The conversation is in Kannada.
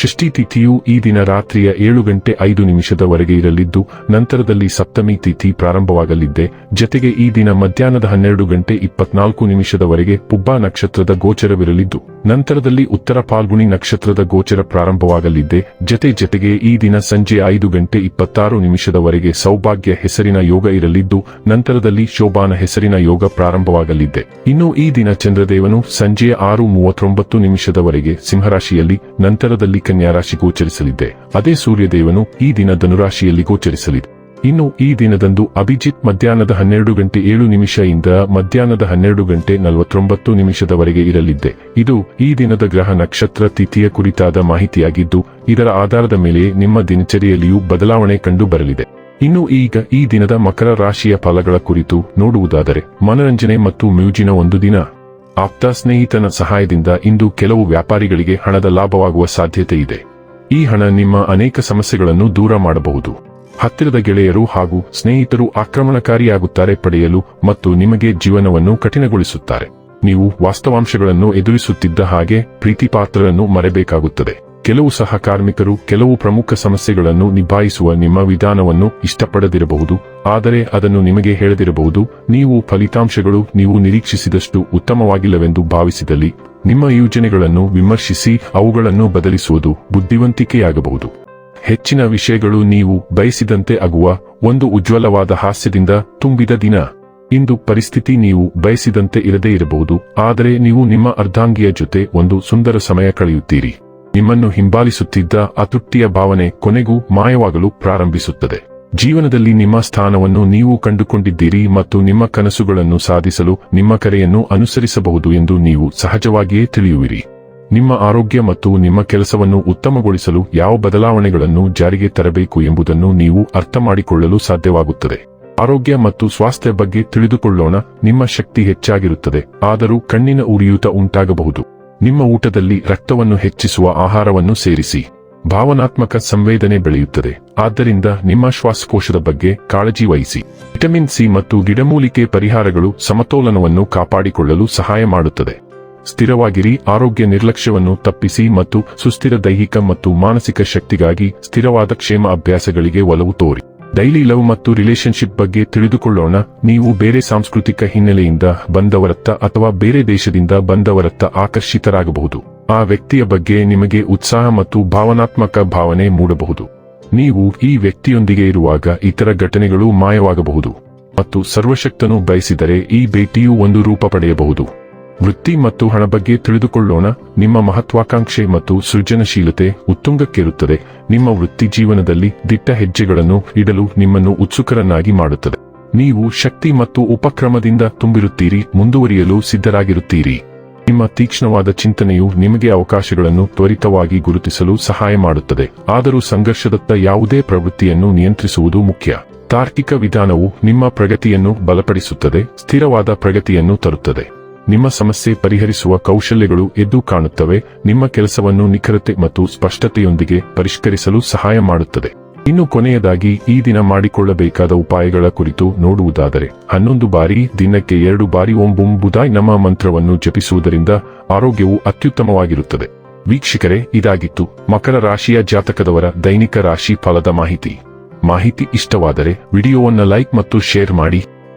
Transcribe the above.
ಷಷ್ಠಿ ತಿಥಿಯು ಈ ದಿನ ರಾತ್ರಿಯ ಏಳು ಗಂಟೆ ಐದು ನಿಮಿಷದವರೆಗೆ ಇರಲಿದ್ದು, ನಂತರದಲ್ಲಿ ಸಪ್ತಮಿ ತಿಥಿ ಪ್ರಾರಂಭವಾಗಲಿದ್ದೆ. ಜತೆಗೆ ಈ ದಿನ ಮಧ್ಯಾಹ್ನದ ಹನ್ನೆರಡು ಗಂಟೆ ಇಪ್ಪತ್ನಾಲ್ಕು ನಿಮಿಷದವರೆಗೆ ಪುಬ್ಬಾ ನಕ್ಷತ್ರದ ಗೋಚರವಿರಲಿದ್ದು, ನಂತರದಲ್ಲಿ ಉತ್ತರ ಪಾಲ್ಗುಣಿ ನಕ್ಷತ್ರದ ಗೋಚರ ಪ್ರಾರಂಭವಾಗಲಿದ್ದೆ. ಜತೆ ಜತೆಗೆ ಈ ದಿನ ಸಂಜೆ ಐದು ಗಂಟೆ ಇಪ್ಪತ್ತಾರು ನಿಮಿಷದವರೆಗೆ ಸೌಭಾಗ್ಯ ಹೆಸರಿನ ಯೋಗ ಇರಲಿದ್ದು, ನಂತರದಲ್ಲಿ ಶೋಭಾನ ಹೆಸರಿನ ಯೋಗ ಪ್ರಾರಂಭವಾಗಲಿದ್ದೆ. ಇನ್ನು ಈ ದಿನ ಚಂದ್ರದೇವನು ಸಂಜೆ ಆರು ಮೂವತ್ತೊಂಬತ್ತು ನಿಮಿಷದವರೆಗೆ ಸಿಂಹರಾಶಿಯಲ್ಲಿ, ನಂತರದಲ್ಲಿ ಕನ್ಯಾರಾಶಿ ಗೋಚರಿಸಲಿದೆ. ಅದೇ ಸೂರ್ಯದೇವನು ಈ ದಿನ ಧನುರಾಶಿಯಲ್ಲಿ ಗೋಚರಿಸಲಿದೆ. ಇನ್ನು ಈ ದಿನದಂದು ಅಭಿಜಿತ್ ಮಧ್ಯಾಹ್ನದ ಹನ್ನೆರಡು ಗಂಟೆ ಏಳು ನಿಮಿಷ ಇಂದ ಮಧ್ಯಾಹ್ನದ ಹನ್ನೆರಡು ಗಂಟೆ ನಲವತ್ತೊಂಬತ್ತು ನಿಮಿಷದವರೆಗೆ ಇರಲಿದ್ದೆ. ಇದು ಈ ದಿನದ ಗ್ರಹ ನಕ್ಷತ್ರ ತಿಥಿಯ ಕುರಿತಾದ ಮಾಹಿತಿಯಾಗಿದ್ದು, ಇದರ ಆಧಾರದ ಮೇಲೆ ನಿಮ್ಮ ದಿನಚರಿಯಲ್ಲಿಯೂ ಬದಲಾವಣೆ ಕಂಡು ಬರಲಿದೆ ಇನ್ನು ಈಗ ಈ ದಿನದ ಮಕರ ರಾಶಿಯ ಫಲಗಳ ಕುರಿತು ನೋಡುವುದಾದರೆ, ಮನರಂಜನೆ ಮತ್ತು ಮ್ಯೂಜಿನ ಒಂದು ದಿನ. ಆಪ್ತ ಸ್ನೇಹಿತನ ಸಹಾಯದಿಂದ ಇಂದು ಕೆಲವು ವ್ಯಾಪಾರಿಗಳಿಗೆ ಹಣದ ಲಾಭವಾಗುವ ಸಾಧ್ಯತೆ ಇದೆ. ಈ ಹಣ ನಿಮ್ಮ ಅನೇಕ ಸಮಸ್ಯೆಗಳನ್ನು ದೂರ ಮಾಡಬಹುದು. ಹತ್ತಿರದ ಗೆಳೆಯರು ಹಾಗೂ ಸ್ನೇಹಿತರು ಆಕ್ರಮಣಕಾರಿಯಾಗುತ್ತಾರೆ ಪಡೆಯಲು ಮತ್ತು ನಿಮಗೆ ಜೀವನವನ್ನು ಕಠಿಣಗೊಳಿಸುತ್ತಾರೆ. ನೀವು ವಾಸ್ತವಾಂಶಗಳನ್ನು ಎದುರಿಸುತ್ತಿದ್ದ ಹಾಗೆ ಪ್ರೀತಿಪಾತ್ರರನ್ನು ಮರೆಬೇಕಾಗುತ್ತದೆ. ಕೆಲವು ಸಹ ಕಾರ್ಮಿಕರು ಕೆಲವು ಪ್ರಮುಖ ಸಮಸ್ಯೆಗಳನ್ನು ನಿಭಾಯಿಸುವ ನಿಮ್ಮ ವಿಧಾನವನ್ನು ಇಷ್ಟಪಡದಿರಬಹುದು, ಆದರೆ ಅದನ್ನು ನಿಮಗೆ ಹೇಳದಿರಬಹುದು, ನೀವು ಫಲಿತಾಂಶಗಳು ನೀವು ನಿರೀಕ್ಷಿಸಿದಷ್ಟು ಉತ್ತಮವಾಗಿಲ್ಲವೆಂದು ಭಾವಿಸಿದಲ್ಲಿ, ನಿಮ್ಮ ಯೋಜನೆಗಳನ್ನು ವಿಮರ್ಶಿಸಿ ಅವುಗಳನ್ನು ಬದಲಿಸುವುದು ಬುದ್ಧಿವಂತಿಕೆಯಾಗಬಹುದು. ಹೆಚ್ಚಿನ ವಿಷಯಗಳು ನೀವು ಬಯಸಿದಂತೆ ಆಗುವ ಒಂದು ಉಜ್ವಲವಾದ ಹಾಸ್ಯದಿಂದ ತುಂಬಿದ ದಿನ. ಇಂದು ಪರಿಸ್ಥಿತಿ ನೀವು ಬಯಸಿದಂತೆ ಇರದೇ ಇರಬಹುದು, ಆದರೆ ನೀವು ನಿಮ್ಮ ಅರ್ಧಾಂಗಿಯ ಜೊತೆ ಒಂದು ಸುಂದರ ಸಮಯ ಕಳೆಯುತ್ತೀರಿ. ನಿಮ್ಮನ್ನು ಹಿಂಬಾಲಿಸುತ್ತಿದ್ದ ಅತೃಪ್ತಿಯ ಭಾವನೆ ಕೊನೆಗೂ ಮಾಯವಾಗಲು ಪ್ರಾರಂಭಿಸುತ್ತದೆ. ಜೀವನದಲ್ಲಿ ನಿಮ್ಮ ಸ್ಥಾನವನ್ನು ನೀವು ಕಂಡುಕೊಂಡಿದ್ದೀರಿ ಮತ್ತು ನಿಮ್ಮ ಕನಸುಗಳನ್ನು ಸಾಧಿಸಲು ನಿಮ್ಮ ಕರೆಯನ್ನು ಅನುಸರಿಸಬಹುದು ಎಂದು ನೀವು ಸಹಜವಾಗಿಯೇ ತಿಳಿಯುವಿರಿ. ನಿಮ್ಮ ಆರೋಗ್ಯ ಮತ್ತು ನಿಮ್ಮ ಕೆಲಸವನ್ನು ಉತ್ತಮಗೊಳಿಸಲು ಯಾವ ಬದಲಾವಣೆಗಳನ್ನು ಜಾರಿಗೆ ತರಬೇಕು ಎಂಬುದನ್ನು ನೀವು ಅರ್ಥ ಮಾಡಿಕೊಳ್ಳಲು ಸಾಧ್ಯವಾಗುತ್ತದೆ. ಆರೋಗ್ಯ ಮತ್ತು ಸ್ವಾಸ್ಥ್ಯ ಬಗ್ಗೆ ತಿಳಿದುಕೊಳ್ಳೋಣ, ನಿಮ್ಮ ಶಕ್ತಿ ಹೆಚ್ಚಾಗಿರುತ್ತದೆ, ಆದರೂ ಕಣ್ಣಿನ ಉರಿಯೂತ ಉಂಟಾಗಬಹುದು. ನಿಮ್ಮ ಊಟದಲ್ಲಿ ರಕ್ತವನ್ನು ಹೆಚ್ಚಿಸುವ ಆಹಾರವನ್ನು ಸೇರಿಸಿ. ಭಾವನಾತ್ಮಕ ಸಂವೇದನೆ ಬೆಳೆಯುತ್ತದೆ. ಆದ್ದರಿಂದ ನಿಮ್ಮ ಶ್ವಾಸಕೋಶದ ಬಗ್ಗೆ ಕಾಳಜಿ ವಹಿಸಿ. ವಿಟಮಿನ್ ಸಿ ಮತ್ತು ಗಿಡಮೂಲಿಕೆ ಪರಿಹಾರಗಳು ಸಮತೋಲನವನ್ನು ಕಾಪಾಡಿಕೊಳ್ಳಲು ಸಹಾಯ ಮಾಡುತ್ತದೆ. ಸ್ಥಿರವಾಗಿರಿ, ಆರೋಗ್ಯ ನಿರ್ಲಕ್ಷ್ಯವನ್ನು ತಪ್ಪಿಸಿ ಮತ್ತು ಸುಸ್ಥಿರ ದೈಹಿಕ ಮತ್ತು ಮಾನಸಿಕ ಶಕ್ತಿಗಾಗಿ ಸ್ಥಿರವಾದ ಕ್ಷೇಮ ಅಭ್ಯಾಸಗಳಿಗೆ ಒಲವು ತೋರಿ. ಡೈಲಿ ಲವ್ ಮತ್ತು ರಿಲೇಶನ್ಶಿಪ್ ಬಗ್ಗೆ ತಿಳಿದುಕೊಳ್ಳೋಣ. ನೀವು ಬೇರೆ ಸಾಂಸ್ಕೃತಿಕ ಹಿನ್ನೆಲೆಯಿಂದ ಬಂದವರತ್ತ ಅಥವಾ ಬೇರೆ ದೇಶದಿಂದ ಬಂದವರತ್ತ ಆಕರ್ಷಿತರಾಗಬಹುದು. ಆ ವ್ಯಕ್ತಿಯ ಬಗ್ಗೆ ನಿಮಗೆ ಉತ್ಸಾಹ ಮತ್ತು ಭಾವನಾತ್ಮಕ ಭಾವನೆ ಮೂಡಬಹುದು. ನೀವು ಈ ವ್ಯಕ್ತಿಯೊಂದಿಗೆ ಇರುವಾಗ ಇತರ ಘಟನೆಗಳು ಮಾಯವಾಗಬಹುದು. ಮತ್ತು ಸರ್ವಶಕ್ತನು ಬಯಸಿದರೆ ಈ ಭೇಟಿಯು ಒಂದು ರೂಪ ಪಡೆಯಬಹುದು. ವೃತ್ತಿ ಮತ್ತು ಹಣ ಬಗ್ಗೆ ತಿಳಿದುಕೊಳ್ಳೋಣ. ನಿಮ್ಮ ಮಹತ್ವಾಕಾಂಕ್ಷೆ ಮತ್ತು ಸೃಜನಶೀಲತೆ ಉತ್ತುಂಗಕ್ಕೇರುತ್ತದೆ. ನಿಮ್ಮ ವೃತ್ತಿ ಜೀವನದಲ್ಲಿ ದಿಟ್ಟ ಹೆಜ್ಜೆಗಳನ್ನು ಇಡಲು ನಿಮ್ಮನ್ನು ಉತ್ಸುಕರನ್ನಾಗಿ ಮಾಡುತ್ತದೆ. ನೀವು ಶಕ್ತಿ ಮತ್ತು ಉಪಕ್ರಮದಿಂದ ತುಂಬಿರುತ್ತೀರಿ, ಮುಂದುವರಿಯಲು ಸಿದ್ಧರಾಗಿರುತ್ತೀರಿ. ನಿಮ್ಮ ತೀಕ್ಷ್ಣವಾದ ಚಿಂತನೆಯು ನಿಮಗೆ ಅವಕಾಶಗಳನ್ನು ತ್ವರಿತವಾಗಿ ಗುರುತಿಸಲು ಸಹಾಯ ಮಾಡುತ್ತದೆ. ಆದರೂ ಸಂಘರ್ಷದತ್ತ ಯಾವುದೇ ಪ್ರವೃತ್ತಿಯನ್ನು ನಿಯಂತ್ರಿಸುವುದು ಮುಖ್ಯ. ತಾರ್ಕಿಕ ವಿಧಾನವು ನಿಮ್ಮ ಪ್ರಗತಿಯನ್ನು ಬಲಪಡಿಸುತ್ತದೆ, ಸ್ಥಿರವಾದ ಪ್ರಗತಿಯನ್ನು ತರುತ್ತದೆ. ನಿಮ್ಮ ಸಮಸ್ಯೆ ಪರಿಹರಿಸುವ ಕೌಶಲ್ಯಗಳು ಎದ್ದು ಕಾಣುತ್ತವೆ, ನಿಮ್ಮ ಕೆಲಸವನ್ನು ನಿಖರತೆ ಮತ್ತು ಸ್ಪಷ್ಟತೆಯೊಂದಿಗೆ ಪರಿಷ್ಕರಿಸಲು ಸಹಾಯ ಮಾಡುತ್ತದೆ. ಇನ್ನು ಕೊನೆಯದಾಗಿ, ಈ ದಿನ ಮಾಡಿಕೊಳ್ಳಬೇಕಾದ ಉಪಾಯಗಳ ಕುರಿತು ನೋಡುವುದಾದರೆ, ಹನ್ನೊಂದು ಬಾರಿ ದಿನಕ್ಕೆ ಎರಡು ಬಾರಿ ಓಂ ಬುಧಾಯ್ ನಮ್ಮ ಮಂತ್ರವನ್ನು ಜಪಿಸುವುದರಿಂದ ಆರೋಗ್ಯವು ಅತ್ಯುತ್ತಮವಾಗಿರುತ್ತದೆ. ವೀಕ್ಷಕರೇ, ಇದಾಗಿತ್ತು ಮಕರ ರಾಶಿಯ ಜಾತಕದವರ ದೈನಿಕ ರಾಶಿ ಫಲದ ಮಾಹಿತಿ. ಮಾಹಿತಿ ಇಷ್ಟವಾದರೆ ವಿಡಿಯೋವನ್ನು ಲೈಕ್ ಮತ್ತು ಶೇರ್ ಮಾಡಿ.